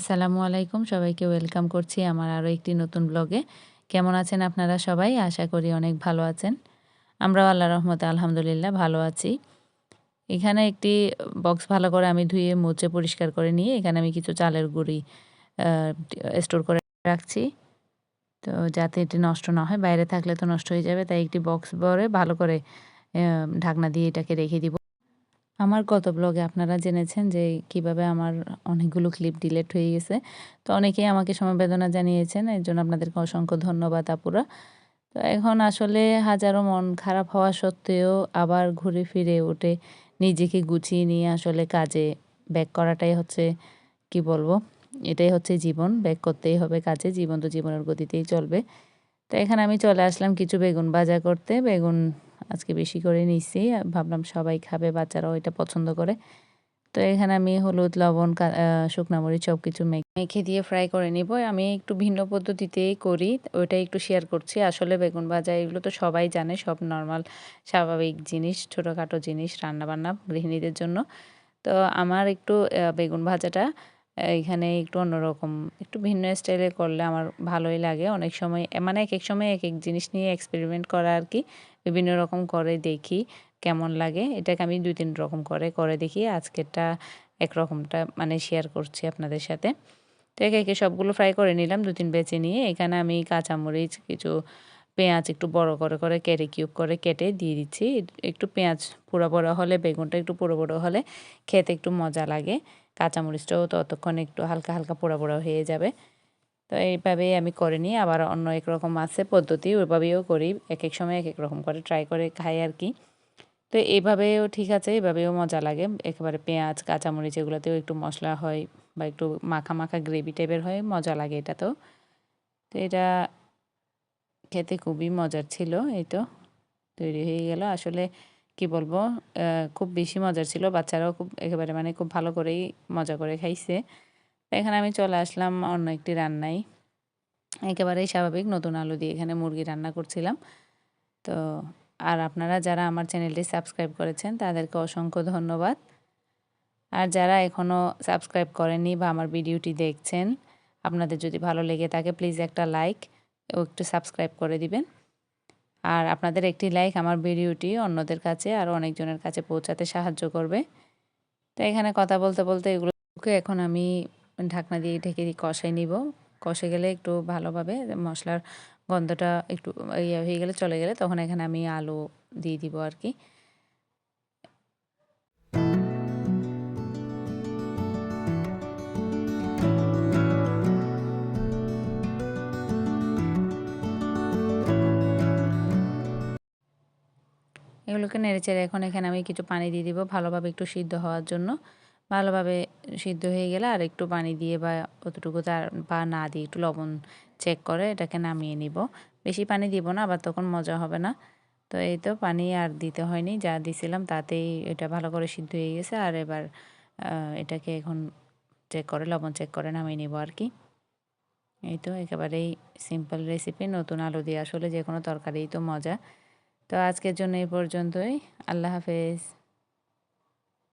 আসসালামু আলাইকুম। সবাইকে ওয়েলকাম করছি আমার আরও একটি নতুন ব্লগে। কেমন আছেন আপনারা সবাই? আশা করি অনেক ভালো আছেন। আমরাও আল্লাহ রহমতে আলহামদুলিল্লাহ ভালো আছি। এখানে একটি বক্স ভালো করে আমি ধুয়ে, মুছে, পরিষ্কার করে নিয়ে এখানে আমি কিছু চালের গুঁড়ি স্টোর করে রাখছি। তো যাতে এটি নষ্ট না হয়, বাইরে থাকলে তো নষ্ট হয়ে যাবে, তাই একটি বক্স ভরে ভালো করে ঢাকনা দিয়ে এটাকে রেখে দিব। আমার গত ব্লগে আপনারা জেনেছেন যে কীভাবে আমার অনেকগুলো ক্লিপ ডিলেট হয়ে গেছে। তো অনেকেই আমাকে সমবেদনা জানিয়েছেন, এর জন্য আপনাদেরকে অসংখ্য ধন্যবাদ আপুরা। তো এখন আসলে হাজারো মন খারাপ হওয়া সত্ত্বেও আবার ঘুরে ফিরে উঠে নিজেকে গুছিয়ে নিয়ে আসলে কাজে ব্যাক করাটাই হচ্ছে, কি বলব, এটাই হচ্ছে জীবন। ব্যাক করতেই হবে কাজে, জীবন তো জীবনের গতিতেই চলবে। তো এখানে আমি চলে আসলাম কিছু বেগুন ভাজা করতে। বেগুন আজকে বেশি করে নিচ্ছি ভাবলাম সবাই খাবে, বাচ্চারাও এটা পছন্দ করে। তো এখানে আমি হলুদ, লবণ শুকনো মরিচ সব কিছু মেখে দিয়ে ফ্রাই করে নিব। আমি একটু ভিন্ন পদ্ধতিতেই করি ওইটা একটু শেয়ার করছি। আসলে বেগুন ভাজা এগুলো তো সবাই জানে, সব নর্মাল স্বাভাবিক জিনিস, ছোটোখাটো জিনিস রান্নাবান্না গৃহিণীদের জন্য। তো আমার একটু বেগুন ভাজাটা এখানে একটু অন্যরকম, একটু ভিন্ন স্টাইলে করলে আমার ভালোই লাগে। অনেক সময় মানে এক এক সময় এক এক জিনিস নিয়ে এক্সপেরিমেন্ট করা আর কি, বিভিন্ন রকম করে দেখি কেমন লাগে। এটাকে আমি দুই তিন রকম করে করে দেখি। আজকেরটা একরকমটা মানে শেয়ার করছি আপনাদের সাথে। তো একে একে সবগুলো ফ্রাই করে নিলাম, দু তিন বেছে নিয়ে। এখানে আমি কাঁচামরিচ, কিছু পেঁয়াজ একটু বড় করে করে কেটে কিউব করে কেটে দিয়ে দিচ্ছি। একটু পেঁয়াজ পুরো বড় হলে, বেগুনটা একটু পুরো বড়ো হলে খেতে একটু মজা লাগে। কাঁচামরিচটাও ততক্ষণ একটু হালকা হালকা পোড়া পোড়া হয়ে যাবে। তো এইভাবেই আমি করে নিই। আবার অন্য এক রকম আছে পদ্ধতি, ওইভাবেও করি। এক এক সময় এক এক রকম করে ট্রাই করে খাই আর কি তো এইভাবেও ঠিক আছে, এইভাবেও মজা লাগে। একেবারে পেঁয়াজ, কাঁচামরিচ এগুলোতেও একটু মশলা হয় বা একটু মাখা মাখা গ্রেভি টাইপের হয়, মজা লাগে এটা তো তো এটা খেতে খুবই মজার ছিল, এই তো তৈরি হয়ে গেল। আসলে কি বলব খুব বেশি মজার ছিল, বাচ্চারাও খুব একেবারে মানে খুব ভালো করেই মজা করে খাইছে। এখানে আমি চলে আসলাম অন্য একটি রান্নায়। একেবারেই স্বাভাবিক, নতুন আলু দিয়ে এখানে মুরগি রান্না করছিলাম। তো আর আপনারা যারা আমার চ্যানেলটি সাবস্ক্রাইব করেছেন, তাদেরকে অসংখ্য ধন্যবাদ। আর যারা এখনও সাবস্ক্রাইব করেননি বা আমার ভিডিওটি দেখছেন, আপনাদের যদি ভালো লেগে থাকে, প্লিজ একটা লাইক একটু সাবস্ক্রাইব করে দিবেন। আর আপনাদের একটি লাইক আমার ভিডিওটি অন্যদের কাছে আর অনেকজনের কাছে পৌঁছাতে সাহায্য করবে। তো এখানে কথা বলতে বলতে এগুলোকে এখন আমি ঢাকনা দিয়ে ঢেকে কষাই নিব। কষে গেলে একটু ভালোভাবে মশলার গন্ধটা একটু ইয়ে হয়ে গেলে চলে গেলে তখন এখানে আমি আলু দিয়ে দিব আর কি। এগুলোকে নেড়েচেড়ে এখন এখানে আমি কিছু পানি দিয়ে দিব ভালোভাবে একটু সিদ্ধ হওয়ার জন্য। ভালোভাবে সিদ্ধ হয়ে গেলে আর একটু পানি দিয়ে বা অতটুকু তার বা না দিয়ে একটু লবণ চেক করে এটাকে নামিয়ে নিব। বেশি পানি দিব না, আবার তখন মজা হবে না। তো এই তো পানি আর দিতে হয়নি, যা দিছিলাম তাতেই এটা ভালো করে সিদ্ধ হয়ে গেছে। আর এবার এটাকে এখন চেক করে, লবণ চেক করে নামিয়ে নিব আর কি। এই তো একেবারেই সিম্পল রেসিপি নতুন আলু দিয়ে আসলে যে কোনো তরকারিই তো মজা। তো আজকের জন্য এই পর্যন্তই। আল্লাহ হাফেজ।